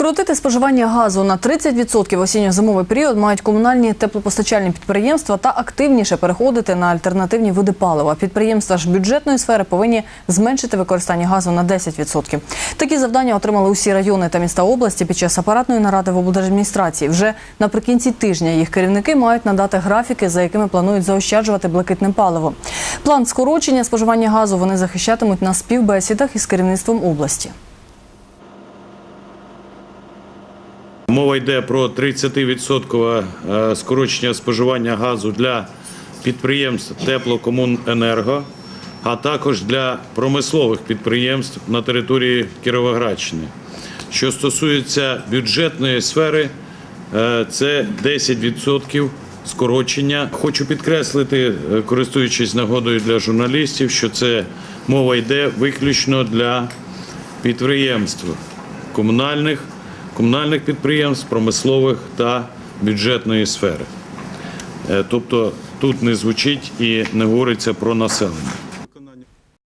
Скоротити споживання газу на 30% в осінньо-зимовий період мають комунальні теплопостачальні підприємства та активніше переходити на альтернативні види палива. Підприємства ж бюджетної сфери повинні зменшити використання газу на 10%. Такі завдання отримали усі райони та міста області під час апаратної наради в облдержадміністрації. Вже наприкінці тижня їх керівники мають надати графіки, за якими планують заощаджувати блакитне паливо. План скорочення споживання газу вони захищатимуть на співбесідах із керівництвом області. Мова йде про 30% е, скорочення споживання газу для підприємств теплокомуненерго, а також для промислових підприємств на території Кіровоградщини. Що стосується бюджетної сфери, е, це 10% скорочення. Хочу підкреслити, е, користуючись нагодою для журналістів, що це мова йде виключно для підприємств комунальних, комунальних підприємств, промислових та бюджетної сфери. Е, Тобто тут не звучить і не говориться про населення.